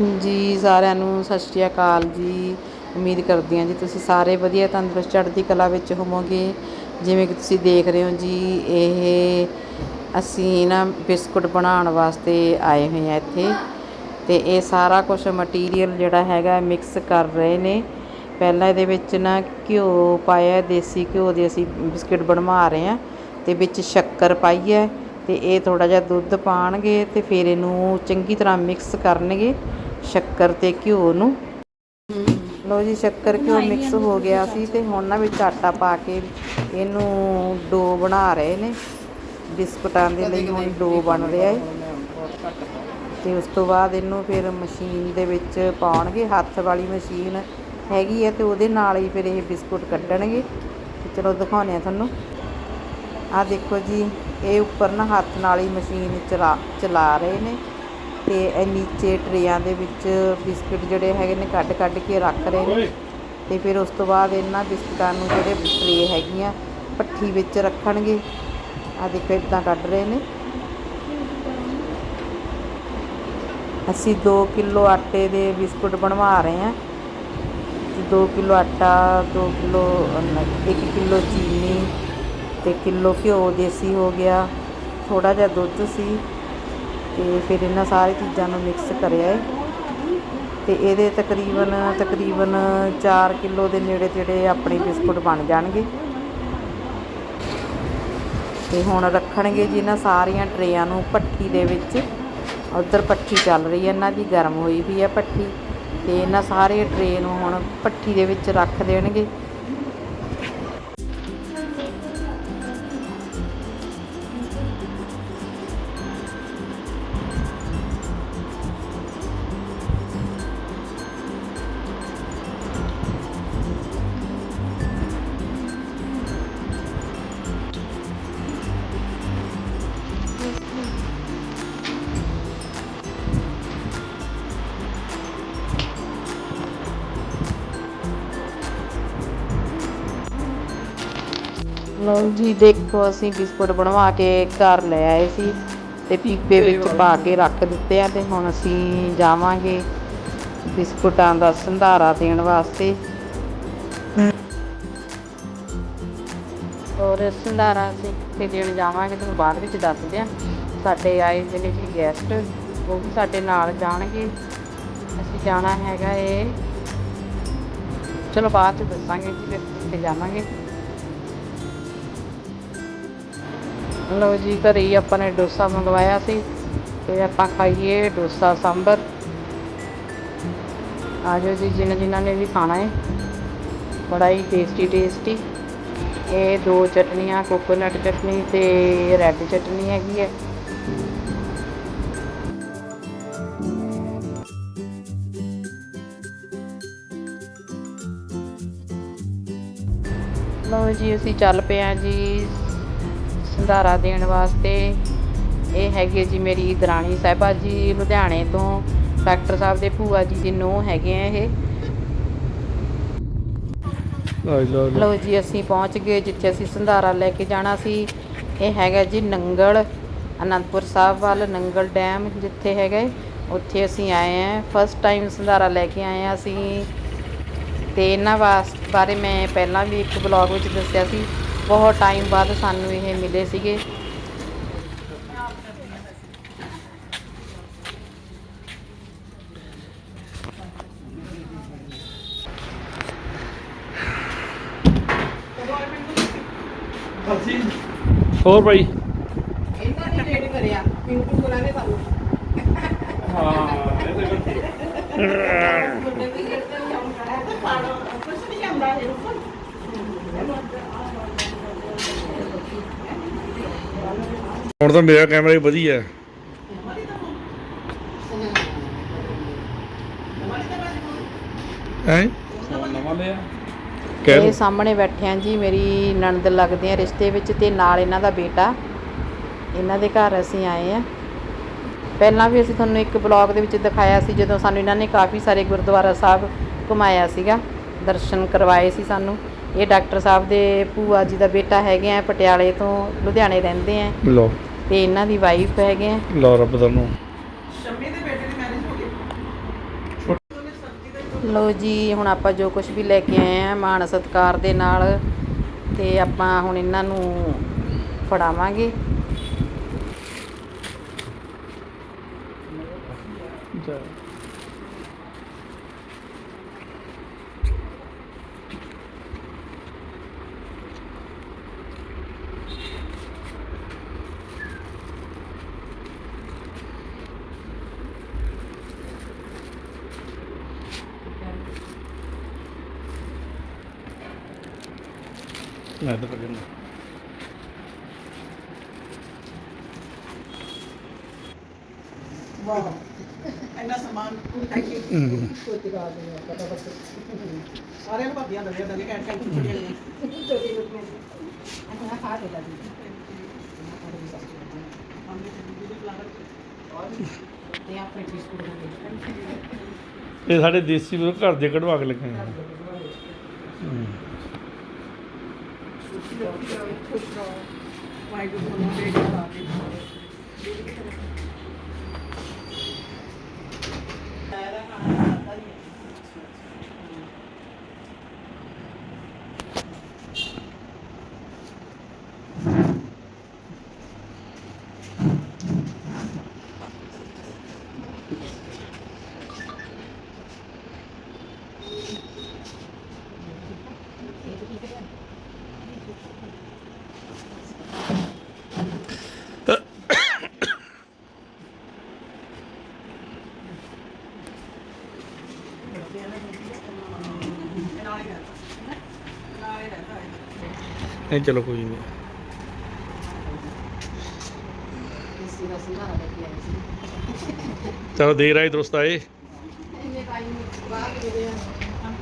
ਜੀ, ਸਾਰਿਆਂ ਨੂੰ ਸਤਿ ਸ਼੍ਰੀ ਅਕਾਲ ਜੀ। ਉਮੀਦ ਕਰਦੀ ਹਾਂ ਜੀ ਤੁਸੀਂ ਸਾਰੇ ਵਧੀਆ, ਤੰਦਰੁਸਤ, ਚੜ੍ਹਦੀ ਕਲਾ ਵਿੱਚ ਹੋਵੋਗੇ। ਜਿਵੇਂ ਕਿ ਤੁਸੀਂ ਦੇਖ ਰਹੇ ਹੋ ਜੀ, ਇਹ ਅਸੀਂ ਨਾ ਬਿਸਕੁਟ ਬਣਾਉਣ ਵਾਸਤੇ ਆਏ ਹੋਏ ਹਾਂ ਇੱਥੇ। ਤੇ ਇਹ ਸਾਰਾ ਕੁਝ ਮਟੀਰੀਅਲ ਜਿਹੜਾ ਹੈਗਾ ਮਿਕਸ ਕਰ ਰਹੇ ਨੇ। ਪਹਿਲਾਂ ਇਹਦੇ ਵਿੱਚ ਨਾ ਘਿਓ ਪਾਇਆ, ਦੇਸੀ ਘਿਓ ਦੇ ਅਸੀਂ ਬਿਸਕੁਟ ਬਣਵਾ ਰਹੇ ਹਾਂ। ਤੇ ਵਿੱਚ ਸ਼ੱਕਰ ਪਾਈ ਹੈ, ਤੇ ਇਹ ਥੋੜਾ ਜਿਹਾ ਦੁੱਧ ਪਾਣਗੇ ਤੇ ਫਿਰ ਇਹਨੂੰ ਚੰਗੀ ਤਰ੍ਹਾਂ ਮਿਕਸ ਕਰਨਗੇ। ਸ਼ੱਕਰ ਤੇ ਘਿਓ ਨੂੰ। ਲੋ ਜੀ ਸ਼ੱਕਰ ਘਿਓ ਮਿਕਸ ਹੋ ਗਿਆ ਸੀ ਤੇ ਹੁਣ ਨਾ ਵਿੱਚ ਆਟਾ ਪਾ ਕੇ ਇਹਨੂੰ ਡੋ ਬਣਾ ਰਹੇ ਨੇ। ਬਿਸਕੁਟਾਂ ਦੇ ਲਈ ਹੁਣ ਡੋ ਬਣ ਰਿਹਾ ਹੈ ਤੇ ਉਸ ਤੋਂ ਬਾਅਦ ਇਹਨੂੰ ਫਿਰ ਮਸ਼ੀਨ ਦੇ ਵਿੱਚ ਪਾਉਣਗੇ। ਹੱਥ ਵਾਲੀ ਮਸ਼ੀਨ ਹੈਗੀ ਹੈ ਤੇ ਉਹਦੇ ਨਾਲ ਹੀ ਫਿਰ ਇਹ ਬਿਸਕੁਟ ਕੱਢਣਗੇ। ਚਲੋ ਦਿਖਾਉਂਦੇ ਆ ਤੁਹਾਨੂੰ। ਆਹ ਦੇਖੋ ਜੀ ਇਹ ਉੱਪਰ ਨਾ ਹੱਥ ਨਾਲ ਹੀ ਮਸ਼ੀਨ ਚਲਾ ਚਲਾ ਰਹੇ ਨੇ। ਤੇ ਇਹ ਨੀਚੇ ਟਰੇਆਂ ਦੇ ਵਿੱਚ ਬਿਸਕੁਟ ਜਿਹੜੇ ਹੈਗੇ ਨੇ ਕੱਢ ਕੱਢ ਕੇ ਰੱਖ ਰਹੇ ਨੇ। ਤੇ ਫਿਰ ਉਸ ਤੋਂ ਬਾਅਦ ਇਹਨਾਂ ਬਿਸਕੁਟਾਂ ਨੂੰ ਜਿਹੜੇ ਟਰੇ ਹੈਗੀਆਂ ਭੱਠੀ ਵਿੱਚ ਰੱਖਣਗੇ। ਆਹ ਦੇਖੋ ਇਦਾਂ ਕੱਢ ਰਹੇ ਨੇ। ਅਸੀਂ 2 ਕਿਲੋ ਆਟੇ ਦੇ ਬਿਸਕੁਟ ਬਣਵਾ ਰਹੇ ਹਾਂ। 2 ਕਿਲੋ ਆਟਾ 2 ਕਿਲੋ 1 ਕਿਲੋ ਚੀਨੀ ਤੇ ਕਿਲੋ ਘਿਓ ਦੇਸੀ ਹੋ ਗਿਆ। ਥੋੜਾ ਜਿਹਾ ਦੁੱਧ ਸੀ। ਤੇ ਫਿਰ ਇਹਨਾਂ ਸਾਰੀ ਚੀਜ਼ਾਂ ਨੂੰ ਮਿਕਸ ਕਰਿਆ ਹੈ ਤੇ ਇਹਦੇ ਤਕਰੀਬਨ ਤਕਰੀਬਨ 4 ਕਿਲੋ ਦੇ ਨੇੜੇ ਤੇੜੇ ਆਪਣੇ ਬਿਸਕੁਟ ਬਣ ਜਾਣਗੇ। ਤੇ ਹੁਣ ਰੱਖਣਗੇ ਜੀ ਇਹਨਾਂ ਸਾਰੀਆਂ ਟਰੇਆਂ ਨੂੰ ਭੱਠੀ ਦੇ ਵਿੱਚ। ਉਧਰ ਭੱਠੀ ਚੱਲ ਰਹੀ ਹੈ ਇਹਨਾਂ ਦੀ, ਗਰਮ ਹੋਈ ਵੀ ਹੈ ਭੱਠੀ। ਤੇ ਇਹਨਾਂ ਸਾਰੇ ਟਰੇ ਨੂੰ ਹੁਣ ਭੱਠੀ ਦੇ ਵਿੱਚ ਰੱਖ ਦੇਣਗੇ। ਲਓ ਜੀ ਦੇਖੋ ਅਸੀਂ ਬਿਸਕੁਟ ਬਣਵਾ ਕੇ ਘਰ ਲੈ ਆਏ ਸੀ ਤੇ ਪੀਪੇ ਵਿੱਚ ਪਾ ਕੇ ਰੱਖ ਦਿੱਤੇ ਆ ਤੇ ਹੁਣ ਅਸੀਂ ਜਾਵਾਂਗੇ ਬਿਸਕੁਟਾਂ ਦਾ ਸੰਧਾਰਾ ਦੇਣ ਵਾਸਤੇ। ਔਰ ਸੰਧਾਰਾ ਅਸੀਂ ਕਿੱਥੇ ਦੇਣ ਜਾਵਾਂਗੇ ਤੁਹਾਨੂੰ ਬਾਅਦ ਵਿੱਚ ਦੱਸਦੇ ਆ। ਸਾਡੇ ਆਏ ਜਿਹੜੇ ਜੀ ਗੈਸਟ ਉਹ ਵੀ ਸਾਡੇ ਨਾਲ ਜਾਣਗੇ। ਅਸੀਂ ਜਾਣਾ ਹੈਗਾ ਏ। ਚਲੋ ਬਾਅਦ ਚ ਦੱਸਾਂਗੇ ਜੀ ਫਿਰ ਕਿੱਥੇ ਜਾਵਾਂਗੇ। ਲਓ ਜੀ, ਘਰੇ ਹੀ ਆਪਾਂ ਨੇ ਡੋਸਾ ਮੰਗਵਾਇਆ ਸੀ ਤੇ ਆਪਾਂ ਖਾਈਏ ਡੋਸਾ ਸਾਂਬਰ। ਆ ਜਾਓ ਜੀ, ਜਿਨ੍ਹਾਂ ਜਿਨ੍ਹਾਂ ਨੇ ਵੀ ਖਾਣਾ ਹੈ। ਬੜਾ ਹੀ ਟੇਸਟੀ ਟੇਸਟੀ ਇਹ ਦੋ ਚਟਨੀਆਂ ਕੋਕੋਨਟ ਚਟਨੀ ਤੇ ਰੈੱਡ ਚਟਨੀ ਹੈਗੀ ਹੈ। ਲਓ ਜੀ, ਅਸੀਂ ਚੱਲ ਪਏ ਹਾਂ ਜੀ ਸੰਧਾਰਾ ਦੇਣ ਵਾਸਤੇ ਇਹ ਹੈਗੇ ਜੀ ਮੇਰੀ ਦਰਾਣੀ ਸਾਹਿਬਾ ਜੀ ਲੁਧਿਆਣੇ ਤੋਂ ਡਾਕਟਰ ਸਾਹਿਬ ਦੇ ਭੂਆ ਜੀ ਦੀ ਨੂੰਹ ਹੈਗੇ ਆ ਇਹ। ਲਓ ਜੀ ਅਸੀਂ ਪਹੁੰਚ ਗਏ ਜਿੱਥੇ ਅਸੀਂ ਸੰਧਾਰਾ ਲੈ ਕੇ ਜਾਣਾ ਸੀ। ਇਹ ਹੈਗਾ ਜੀ ਨੰਗਲ ਅਨੰਦਪੁਰ ਸਾਹਿਬ ਵੱਲ ਨੰਗਲ ਡੈਮ ਜਿੱਥੇ ਹੈਗਾ ਉੱਥੇ ਅਸੀਂ ਆਏ ਆ ਫਸਟ ਟਾਈਮ ਸੰਧਾਰਾ ਲੈ ਕੇ ਆਏ ਆ ਅਸੀਂ। ਤੇ ਇਹਨਾਂ ਬਾਰੇ ਮੈਂ ਪਹਿਲਾਂ ਵੀ ਇੱਕ ਬਲੌਗ ਵਿੱਚ ਦੱਸਿਆ ਸੀ। ਬਹੁਤ ਟਾਈਮ ਬਾਅਦ ਸਾਨੂੰ ਇਹ ਮਿਲੇ ਸੀਗੇ। ਹੋਰ ਭਾਈ? ਇਹਨਾਂ ਨੇ ਰੇਡ ਕਰਿਆ? ਪਿੰਟੂ ਗੁਰਾਂ ਨੇ ਸਾਨੂੰ। ਹਾਂ ਇਹ ਤੇ ਮੁੰਡੇ ਵੀ ਰੇਡ ਤੇ ਆਉਂਦਾ ਹੈ ਤਾਂ ਪਾਣੋ ਕੁਝ ਨਹੀਂ ਆਉਂਦਾ ਇਹ। ਉੱਪਰ ਹੁਣ ਤਾਂ ਮੇਰਾ ਕੈਮਰਾ ਹੀ ਵਧੀਆ ਹੈ। ਹੈਂ? ਇਹ ਸਾਹਮਣੇ ਬੈਠੇ ਆ ਜੀ ਮੇਰੀ ਨਣਦ ਲੱਗਦੇ ਆ ਰਿਸ਼ਤੇ ਵਿੱਚ ਤੇ ਨਾਲ ਇਹਨਾਂ ਦਾ ਬੇਟਾ। ਇਹਨਾਂ ਦੇ ਘਰ ਅਸੀਂ ਆਏ ਆ। ਪਹਿਲਾਂ ਵੀ ਅਸੀਂ ਤੁਹਾਨੂੰ ਇੱਕ ਬਲੌਗ ਦੇ ਵਿੱਚ ਦਿਖਾਇਆ ਸੀ ਜਦੋਂ ਸਾਨੂੰ ਇਹਨਾਂ ਨੇ ਕਾਫੀ ਸਾਰੇ ਗੁਰਦੁਆਰਾ ਸਾਹਿਬ ਘੁਮਾਇਆ ਸੀਗਾ। ਦਰਸ਼ਨ ਕਰਵਾਏ ਸੀ ਸਾਨੂੰ। ਇਹ ਡਾਕਟਰ ਸਾਹਿਬ ਦੇ ਭੂਆ ਜੀ ਦਾ ਬੇਟਾ ਹੈਗੇ ਆ ਪਟਿਆਲੇ ਤੋਂ ਲੁਧਿਆਣੇ ਰਹਿੰਦੇ ਆ। ਲਓ। ਤੇ ਇਹਨਾਂ ਦੀ ਵਾਈਫ ਹੈਗੇ ਆ। ਲਓ ਰੱਬ ਤੁਹਾਨੂੰ ਸ਼ਮੀ ਦੇ ਬੇਟੇ ਦੀ ਮੈਰਿਜ ਹੋ ਗਈ। ਲੋ ਜੀ ਹੁਣ ਆਪਾਂ ਜੋ ਕੁਝ ਵੀ ਲੈ ਕੇ ਆਏ ਆ ਮਾਣ ਸਤਿਕਾਰ ਦੇ ਨਾਲ ਤੇ ਆਪਾਂ ਹੁਣ ਇਹਨਾਂ ਨੂੰ ਫੜਾਵਾਂਗੇ। ਮੈਂ ਤਾਂ ਕਹਿੰਦਾ ਇੰਨਾ ਸਮਾਨ। ਥੈਂਕ ਯੂ ਕੋਈ ਗੱਲ ਨਹੀਂ ਪਤਾ ਬਸ ਸਾਰਿਆਂ ਨੂੰ ਭਾਬੀਆਂ ਦੰਦੇ ਦੰਦੇ ਕਹਿ ਕਹਿ ਕੁੜੀਆਂ ਨੇ। ਛੋਟੀ ਛੋਟੀ ਆਪਣਾ ਖਾ ਦੇ ਦਾਦੀ। ਤੇ ਆਪਣੇ ਬਿਸਕੁਟ ਦੇ ਇਹ ਸਾਡੇ ਦੇਸੀ ਘਰ ਦੇ ਕਢਵਾ ਕੇ ਲੱਗੇ ਨੇ। ਵਾਹਿਗੁਰੂ ਨਾਲ ਹੀ ਰਹਿੰਦਾ ਸੀ ਨਾ ਨਾਲ ਹੀ ਰਹਿੰਦਾ ਹੈ ਨਹੀਂ, ਚਲੋ ਕੋਈ ਨਹੀਂ। ਇਸੇ ਦਾ ਸਿਰਾ ਲੱਗ ਗਿਆ ਸੀ ਚਲੋ ਦੇਰ ਆਏ ਦਰੁਸਤ ਆਏ। ਇਹਨੇ ਟਾਈਮ ਬਾਅਦ ਹੋ ਗਿਆ ਹਾਂ